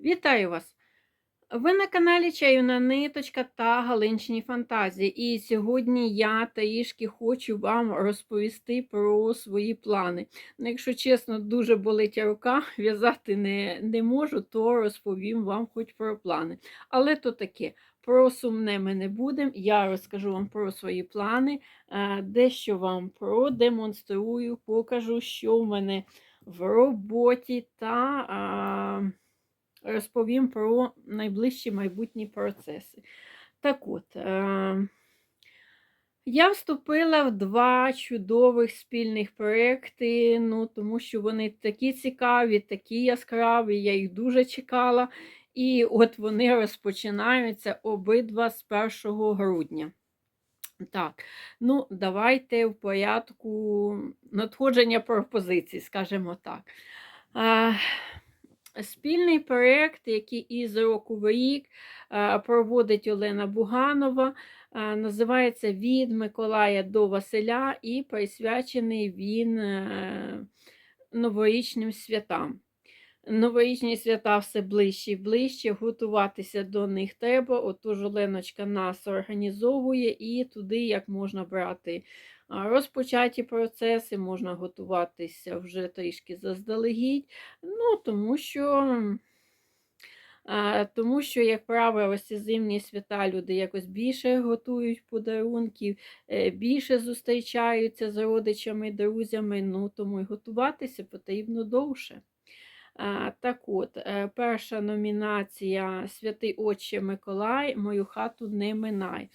Вітаю вас! Ви на каналі Чаюна Ниточка та Галинчині Фантазії. І сьогодні я трішки хочу вам розповісти про свої плани. Ну, якщо чесно, дуже болить рука, в'язати не, не можу, то розповім вам хоч про плани. Але то таке. Про сумне ми не будемо. Я розкажу вам про свої плани, е, дещо вам продемонструю, покажу, що в мене в роботі та. Розповім про найближчі майбутні процеси. Так от, е, я вступила в два чудових спільних проекти, ну, тому що вони такі цікаві, такі яскраві, я їх дуже чекала. І от вони розпочинаються обидва з 1 грудня. Так, ну, давайте в порядку надходження пропозицій, скажімо так. Спільний проєкт, який із року в рік е, проводить Олена Буганова, е, називається Від Миколая до Василя і присвячений він е, новорічним святам. Новорічні свята все ближче і ближче, готуватися до них треба. Отож, Оленочка нас організовує і туди як можна брати розпочаті процеси, можна готуватися вже трішки заздалегідь. Ну, тому що. Тому що, як правило, ось ці зимні свята люди якось більше готують подарунків, е, більше зустрічаються з родичами, друзями, ну тому і готуватися потрібно довше. Так от, е, перша номінація Святий Отче Миколай, мою хату не минай.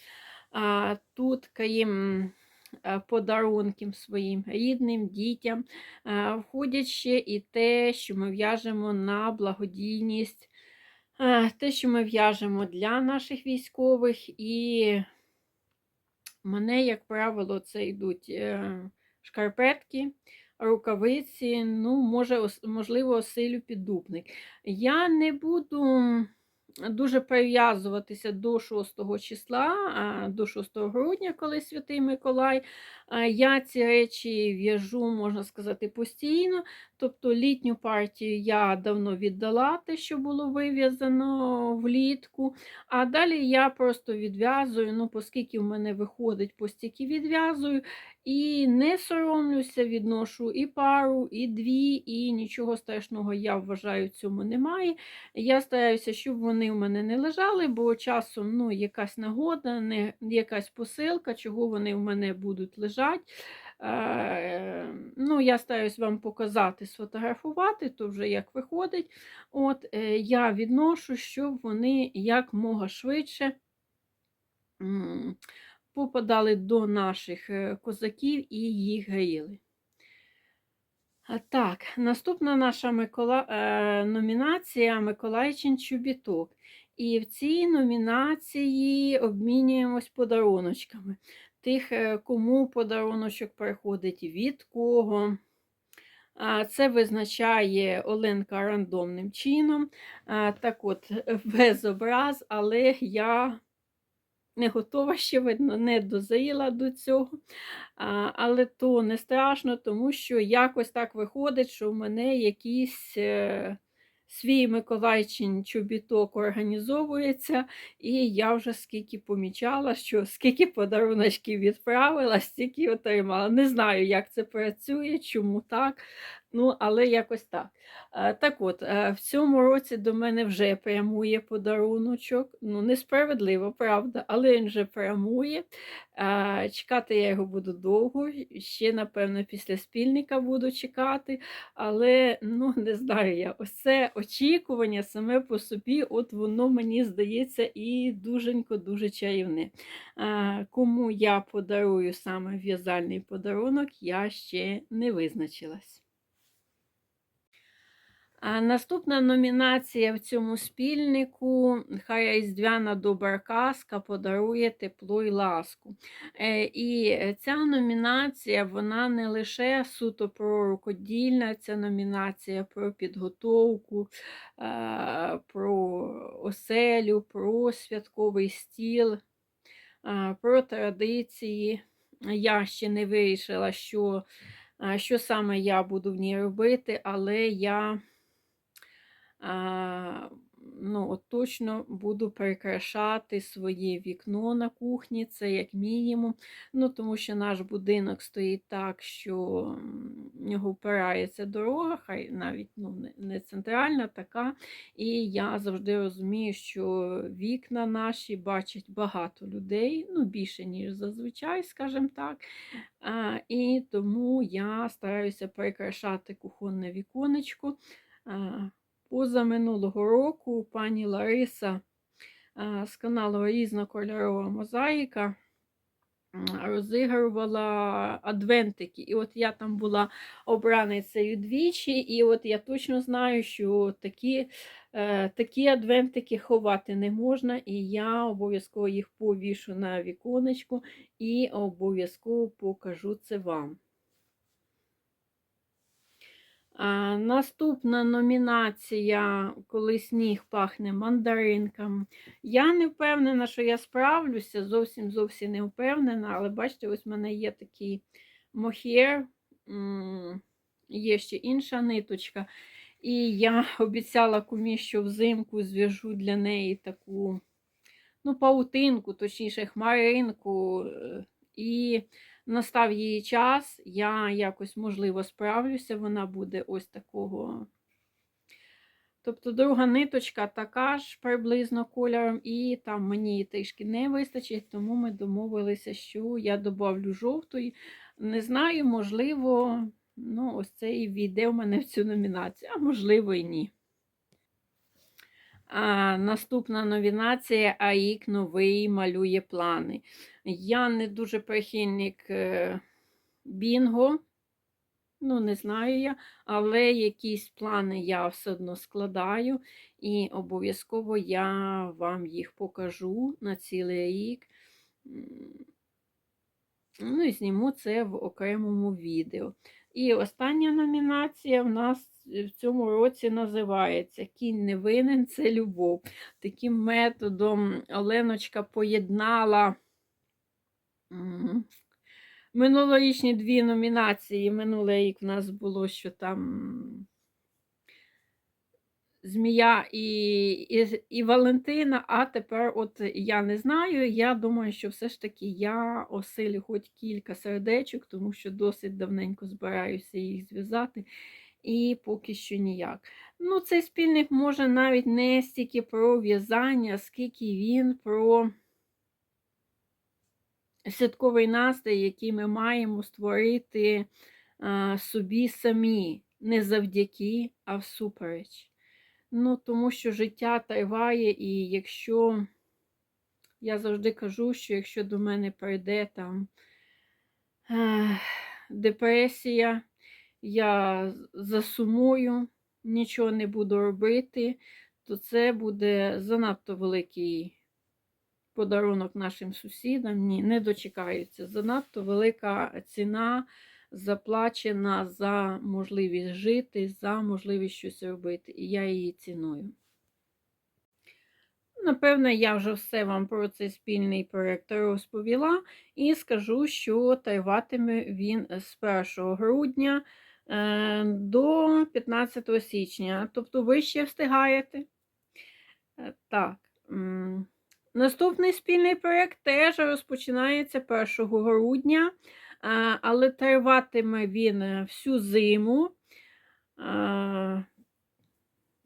Тут, крім Е, подарунків своїм рідним, дітям. Е, входять ще і те, що ми в'яжемо на благодійність, е, те, що ми в'яжемо для наших військових, і мене, як правило, це йдуть шкарпетки. Рукавиці, ну, може, можливо, осилю піддупник. Я не буду дуже прив'язуватися до 6 числа, до 6 грудня, коли Святий Миколай. Я ці речі в'яжу, можна сказати, постійно. Тобто літню партію я давно віддала те, що було вив'язано влітку. А далі я просто відв'язую, ну, оскільки в мене виходить, постільки відв'язую. І не соромлюся, відношу і пару, і дві, і нічого страшного, я вважаю, цьому немає. Я стараюся, щоб вони в мене не лежали, бо часом ну, якась нагода, не, якась посилка, чого вони в мене будуть лежати. Е, ну, Я стараюсь вам показати, сфотографувати, то вже як виходить. От, е, Я відношу, щоб вони як мога швидше попадали до наших е, козаків і їх гаїли. Так, наступна наша Микола... Номінація Миколайчин Чубіток. І в цій номінації обмінюємось подаруночками. Тих, е, кому подаруночок приходить від кого. Це визначає Оленка рандомним чином. Так от, без образ, але я не готова ще, видно, не дозаїла до цього. Але то не страшно, тому що якось так виходить, що в мене якісь. Свій Миколайчин чобіток організовується, і я вже скільки помічала, що скільки подаруночків відправила, стільки отримала. Не знаю, як це працює, чому так. Ну, але якось так. Е, так от, е, в цьому році до мене вже прямує подаруночок. Ну, несправедливо, правда, але він вже прямує. Е, чекати я його буду довго. Ще, напевно, після спільника буду чекати. Але ну, не знаю я. Ось це очікування саме по собі, от воно мені здається і дуженько-дуже чарівне. Кому я подарую саме в'язальний подарунок, я ще не визначилась. Наступна номінація в цьому спільнику хай різдвяна добра казка подарує тепло і ласку. Е, і ця номінація вона не лише суто про рукодільна, ця номінація про підготовку, е, про оселю, про святковий стіл, е, про традиції. Я ще не вирішила, що, що саме я буду в ній робити, але я ну, от точно буду прикрашати своє вікно на кухні, це як мінімум. Ну, тому що наш будинок стоїть так, що в нього впирається дорога, хай навіть ну, не- центральна така. І я завжди розумію, що вікна наші бачать багато людей, ну, більше, ніж зазвичай, скажімо так. А, і тому я стараюся прикрашати кухонне віконечко. Позаминулого року пані Лариса з каналу Різнокольорова мозаїка розігрувала адвентики. І от я там була обраницею двічі, і от я точно знаю, що такі, е, такі адвентики ховати не можна, і я обов'язково їх повішу на віконечко і обов'язково покажу це вам. Наступна номінація, коли сніг пахне мандаринками. Я не впевнена, що я справлюся, зовсім зовсім не впевнена, але бачите, ось в мене є такий мохєр, є ще інша ниточка. І я обіцяла кумі, що взимку зв'яжу для неї таку ну, паутинку, точніше, хмаринку. е, І настав її час, я якось, можливо, справлюся, вона буде ось такого. Тобто друга ниточка така ж приблизно кольором, і там мені трішки не вистачить, тому ми домовилися, що я добавлю жовтої. Не знаю, можливо, ну, ось це і війде в мене в цю номінацію, а можливо і ні. А, Наступна номінація АІК новий малює плани. Я не дуже прихильник е, Бінго. Ну, не знаю я, але якісь плани я все одно складаю, і обов'язково я вам їх покажу на цілий рік. Ну і зніму це в окремому відео. І остання номінація в нас в цьому році називається Кінь не винен це любов. Таким методом Оленочка поєднала. Минулорічні дві номінації. Минулий рік в нас було, що там Змія і, і, і Валентина, а тепер от я не знаю. Я думаю, що все ж таки я осилю хоч кілька сердечок, тому що досить давненько збираюся їх зв'язати. І поки що ніяк. Ну, цей спільник може навіть не стільки про в'язання, скільки він про святковий настрій, який ми маємо створити собі самі, не завдяки, а всупереч. Ну, тому що життя триває, і якщо я завжди кажу, що якщо до мене прийде там депресія, я засумую, нічого не буду робити, то це буде занадто великий подарунок нашим сусідам. Ні, не дочекаються. Занадто велика ціна заплачена за можливість жити, за можливість щось робити. І я її ціную. Напевне, я вже все вам про цей спільний проєкт розповіла і скажу, що триватиме він з 1 грудня е, до 15 січня. Тобто ви ще встигаєте. Е, Так. Наступний спільний проєкт теж розпочинається 1 грудня, але триватиме він е, всю зиму.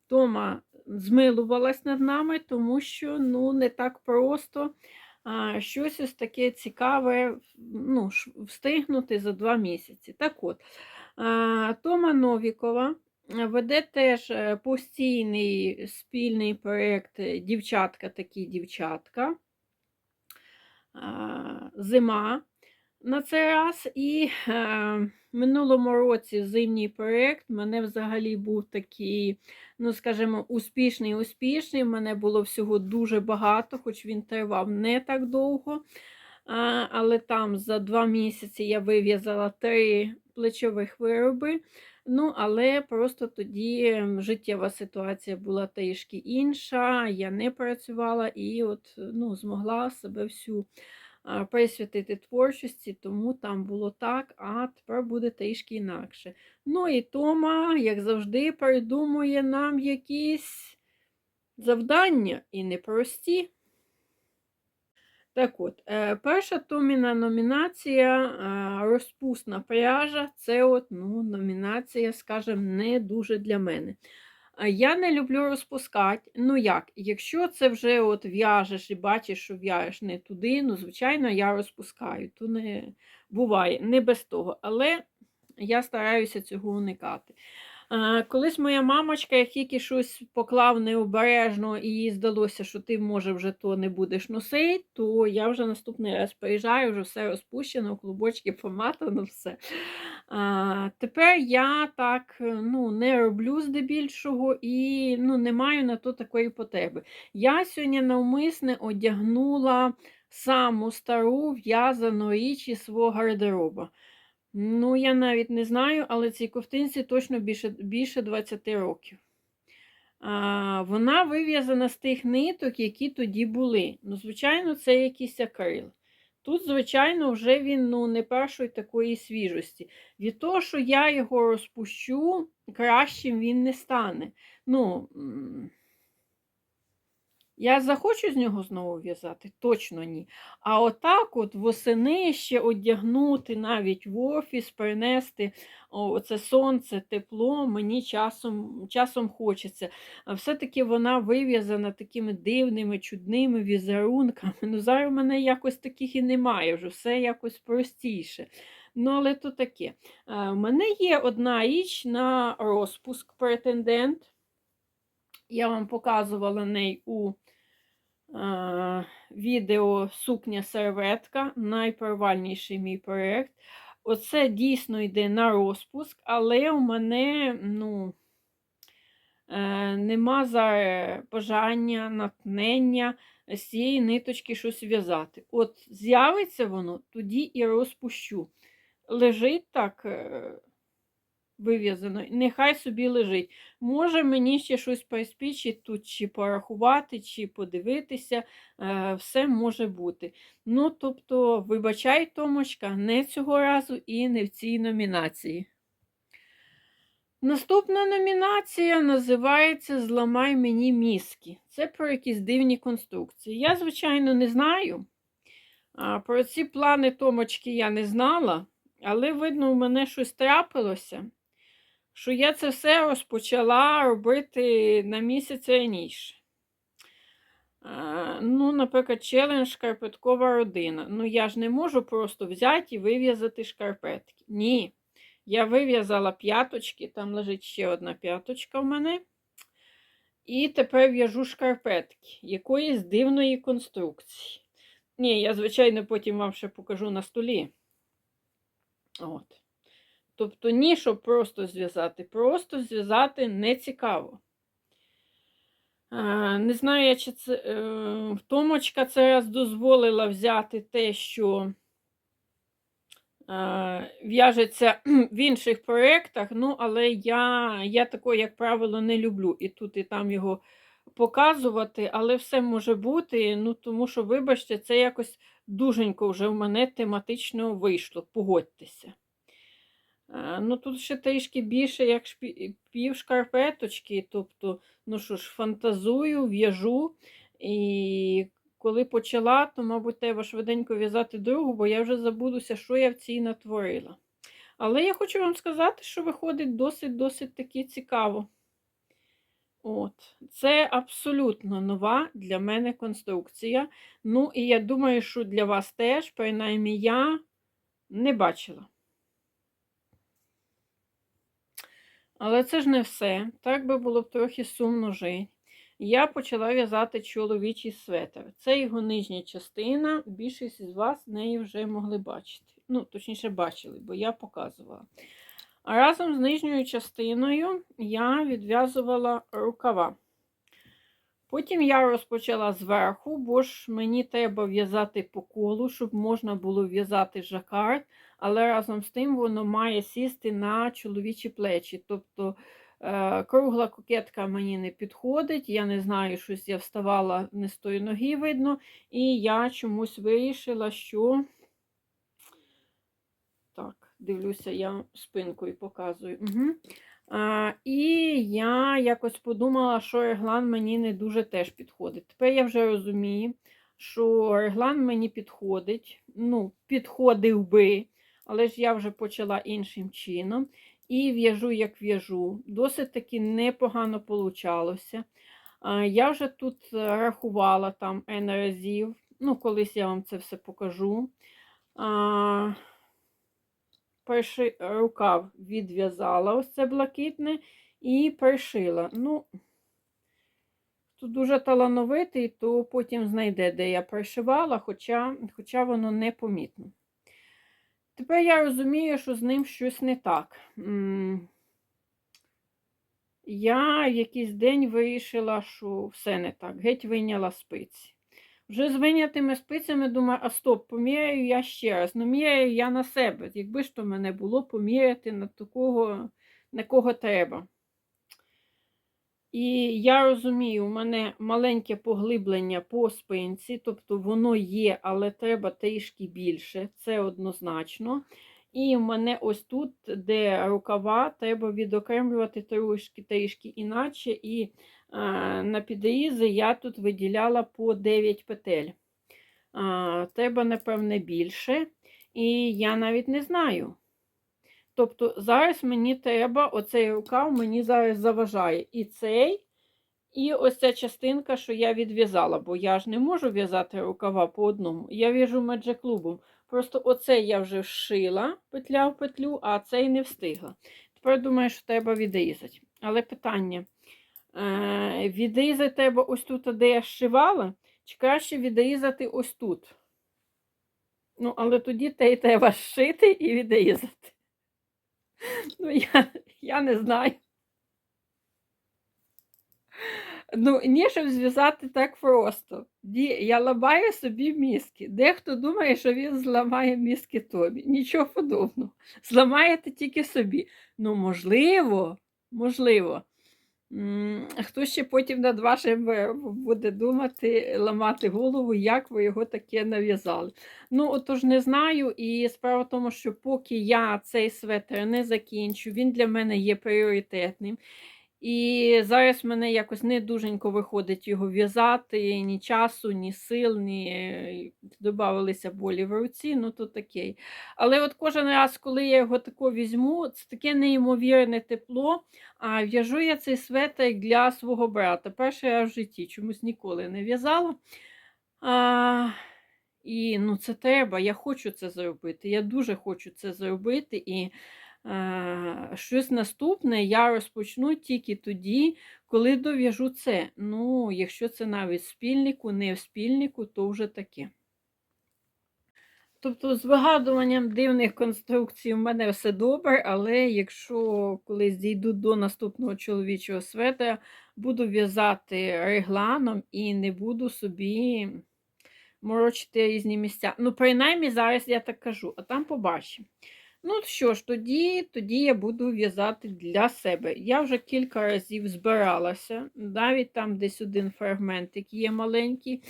Тома змилувалась над нами, тому що ну, не так просто щось ось таке цікаве ну, встигнути за два місяці. Так от, Тома Новікова веде теж е, постійний спільний проєкт Дівчатка такі дівчатка. Зима на цей раз. І е, в минулому році зимній проєкт мене взагалі був такий, ну, скажімо, успішний, успішний. В мене було всього дуже багато, хоч він тривав не так довго. Але там за два місяці я вив'язала три плечових вироби. Ну, але просто тоді ем, життєва ситуація була трішки інша. Я не працювала і от ну, змогла себе всю присвятити творчості, тому там було так, а тепер буде трішки інакше. Ну і Тома, як завжди, придумує нам якісь завдання і непрості. Так от, е, перша Томіна номінація е, розпусна пряжа. Це от, ну, номінація, скажімо, не дуже для мене. Я не люблю розпускати. Ну як, якщо це вже от в'яжеш і бачиш, що в'яжеш не туди, ну, звичайно, я розпускаю. То не буває, не без того. Але я стараюся цього уникати. Колись моя мамочка, як тільки щось поклав необережно, і їй здалося, що ти, може, вже то не будеш носити, то я вже наступний раз приїжджаю, вже все розпущено, клубочки поматано, все. А, Тепер я так ну, не роблю здебільшого і ну, не маю на то такої потреби. Я сьогодні навмисне одягнула саму стару в'язану річ із свого гардероба. Ну, я навіть не знаю, але цій ковтинці точно більше більше 20 років. А, Вона вив'язана з тих ниток, які тоді були. Ну, звичайно, це якийсь акрил. Тут, звичайно, вже він ну, не першої такої свіжості. Від того, що я його розпущу, кращим він не стане. Ну, я захочу з нього знову в'язати? Точно ні. А отак от восени ще одягнути навіть в офіс, принести це сонце, тепло, мені часом часом хочеться. Все-таки вона вив'язана такими дивними, чудними візерунками. Ну, Зараз в мене якось таких і немає, вже все якось простіше. Ну, але то таке. У мене є одна річ на розпуск претендент. Я вам показувала неї у е, відео Сукня серветка, найпровальніший мій проєкт. Оце дійсно йде на розпуск, але у мене ну, е, нема зараз бажання, натхнення з цієї ниточки щось в'язати. От з'явиться воно, тоді і розпущу. Лежить так. Е, вив'язано. Нехай собі лежить. Може мені ще щось приспічить тут, чи порахувати, чи подивитися, е, все може бути. Ну, тобто, вибачай, Томочка, не цього разу і не в цій номінації. Наступна номінація називається Зламай мені мізки. Це про якісь дивні конструкції. Я, звичайно, не знаю. Про ці плани Томочки я не знала, але, видно, у мене щось трапилося що я це все розпочала робити на місяць раніше. Ну, наприклад, челендж шкарпеткова родина. Ну, я ж не можу просто взяти і вив'язати шкарпетки. Ні. Я вив'язала п'яточки, там лежить ще одна п'яточка в мене. І тепер в'яжу шкарпетки якоїсь дивної конструкції. Ні, я, звичайно, потім вам ще покажу на столі. От. Тобто, ні, щоб просто зв'язати. Просто зв'язати не цікаво. Не знаю, чи це е, Томочка це раз дозволила взяти те, що в'яжеться в інших проєктах, ну, але я я такого, як правило, не люблю. І тут, і там його показувати, але все може бути, ну, тому що, вибачте, це якось дуженько вже в мене тематично вийшло. Погодьтеся. Ну, Тут ще трішки більше, як пів шкарпеточки. Тобто, ну що ж, фантазую, в'яжу. І коли почала, то, мабуть, треба швиденько в'язати другу, бо я вже забудуся, що я в цій натворила. Але я хочу вам сказати, що виходить досить-досить таки цікаво. От. Це абсолютно нова для мене конструкція. Ну, і я думаю, що для вас теж, принаймні, я не бачила. Але це ж не все. Так би було б трохи сумно жити. Я почала в'язати чоловічий светр. Це його нижня частина. Більшість із вас неї вже могли бачити. Ну, точніше, бачили, бо я показувала. А разом з нижньою частиною я відв'язувала рукава. Потім я розпочала зверху, бо ж мені треба в'язати по колу, щоб можна було в'язати жакард, але разом з тим воно має сісти на чоловічі плечі. Тобто е, кругла кокетка мені не підходить. Я не знаю, щось я вставала не з тої ноги, видно, і я чомусь вирішила, що. Так, дивлюся, я спинкою показую. Угу. А, і я якось подумала, що реглан мені не дуже теж підходить. Тепер я вже розумію, що реглан мені підходить, ну, підходив би, але ж я вже почала іншим чином. І в'яжу, як в'яжу. Досить таки непогано получалося. Я вже тут е, рахувала там N разів. Ну, колись я вам це все покажу. А, перший рукав відв'язала ось це блакитне і пришила. Ну, тут дуже талановитий, то потім знайде, де я пришивала, хоча, хоча воно непомітно. Тепер я розумію, що з ним щось не так. Я якийсь день вирішила, що все не так. Геть вийняла спиці. Вже з винятими спицями думаю, а стоп, поміряю я ще раз. Ну, міряю я на себе. Якби ж то мене було поміряти на такого, на кого треба. І я розумію, у мене маленьке поглиблення по спинці, тобто воно є, але треба трішки більше, це однозначно. І в мене ось тут, де рукава, треба відокремлювати трішки трішки іначе. І е, на підрізи я тут виділяла по 9 петель. Е, треба, напевне, більше. І я навіть не знаю. Тобто зараз мені треба, оцей рукав мені зараз заважає і цей, і ось ця частинка, що я відв'язала, бо я ж не можу в'язати рукава по одному. Я в'яжу меджеклубом. Просто оцей я вже вшила петля в петлю, а цей не встигла. Тепер думаю, що треба відрізати. Але питання: е, відрізати треба ось тут, де я зшивала, чи краще відрізати ось тут? Ну, але тоді те й треба зшити і відрізати. Ну, я, я не знаю. Ну, ні, щоб зв'язати так просто. Я ламаю собі мізки. Дехто думає, що він зламає мізки тобі. Нічого подобного. Зламаєте тільки собі. Ну, можливо, можливо. Хто ще потім над вашим буде думати, ламати голову, як ви його таке нав'язали. Ну, отож, не знаю. І справа в тому, що поки я цей светр не закінчу, він для мене є пріоритетним. І зараз мене якось не дуженько виходить його в'язати, ні часу, ні сил, ні додавалися болі в руці, ну то таке. Але от кожен раз, коли я його тако візьму, це таке неймовірне тепло. А в'яжу я цей светр для свого брата. Перший раз в житті чомусь ніколи не в'язала. А, І ну, це треба, я хочу це зробити. Я дуже хочу це зробити. І е, щось наступне я розпочну тільки тоді, коли дов'яжу це. Ну, якщо це навіть спільнику, не в спільнику, то вже таке. Тобто, з вигадуванням дивних конструкцій в мене все добре, але якщо колись дійду до наступного чоловічого светра, буду в'язати регланом і не буду собі морочити різні місця. Ну, принаймні, зараз я так кажу, а там побачимо. Ну, що ж, тоді, тоді я буду в'язати для себе. Я вже кілька разів збиралася, навіть там десь один фрагментик є маленький.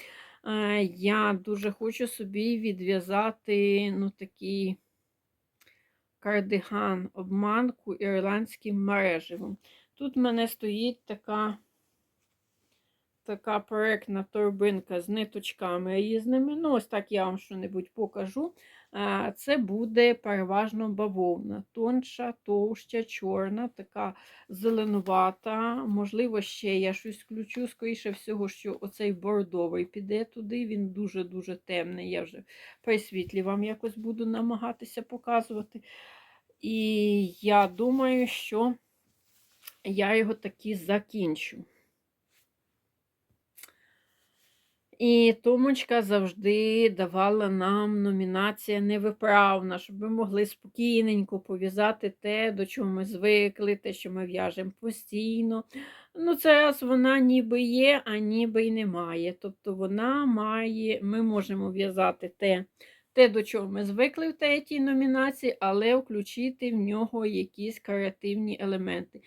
Е, Я дуже хочу собі відв'язати ну, такий кардиган, обманку ірландським мереживом. Тут в мене стоїть така така проектна торбинка з ниточками різними. Ну, ось так я вам що-небудь покажу. Це буде переважно бавовна. Тонша, товща, чорна, така зеленувата. Можливо, ще я щось включу. Скоріше всього, що оцей бордовий піде туди. Він дуже-дуже темний. Я вже при світлі вам якось буду намагатися показувати. І я думаю, що я його таки закінчу. І Томочка завжди давала нам номінація невиправна, щоб ми могли спокійненько пов'язати те, до чого ми звикли, те, що ми в'яжемо постійно. Ну, це раз вона ніби є, а ніби й немає. Тобто вона має, ми можемо в'язати те, те, до чого ми звикли в третій номінації, але включити в нього якісь креативні елементи.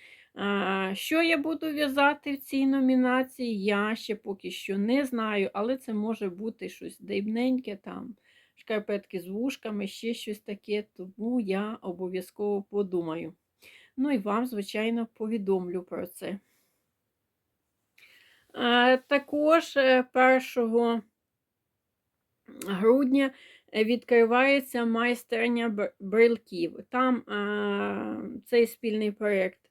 Що я буду в'язати в цій номінації, я ще поки що не знаю, але це може бути щось дрібненьке, там, шкарпетки з вушками, ще щось таке, тому я обов'язково подумаю. Ну і вам, звичайно, повідомлю про це. Також е, 1 грудня е, відкривається майстерня брелків. Там цей спільний проєкт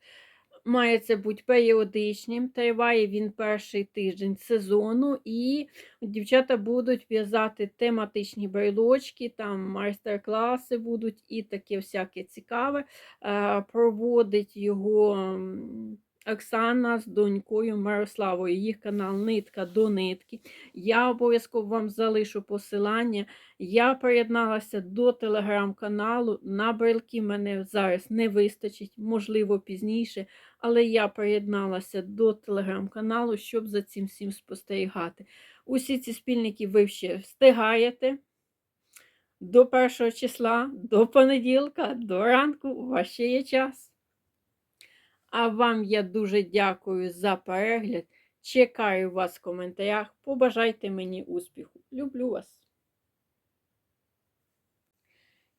має це бути періодичним. Триває він перший тиждень сезону, і дівчата будуть в'язати тематичні брелочки, там майстер-класи будуть і таке всяке цікаве. Е, Проводить його. Оксана з донькою Мирославою, їх канал Нитка до нитки. Я обов'язково вам залишу посилання. Я приєдналася до телеграм-каналу. На брелки мене зараз не вистачить, можливо, пізніше, але я приєдналася до телеграм-каналу, щоб за цим всім спостерігати. Усі ці спільники ви ще встигаєте. До першого числа, до понеділка, до ранку, у вас ще є час. А вам я дуже дякую за перегляд. Чекаю вас в коментарях. Побажайте мені успіху. Люблю вас.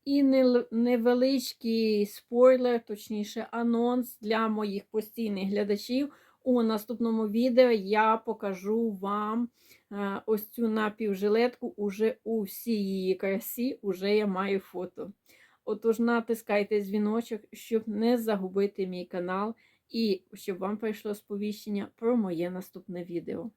І невеличкий спойлер, точніше, анонс для моїх постійних глядачів. У наступному відео я покажу вам е, ось цю напівжилетку уже у всій її красі, уже я маю фото. Отож, натискайте дзвіночок, щоб не загубити мій канал і щоб вам прийшло сповіщення про моє наступне відео.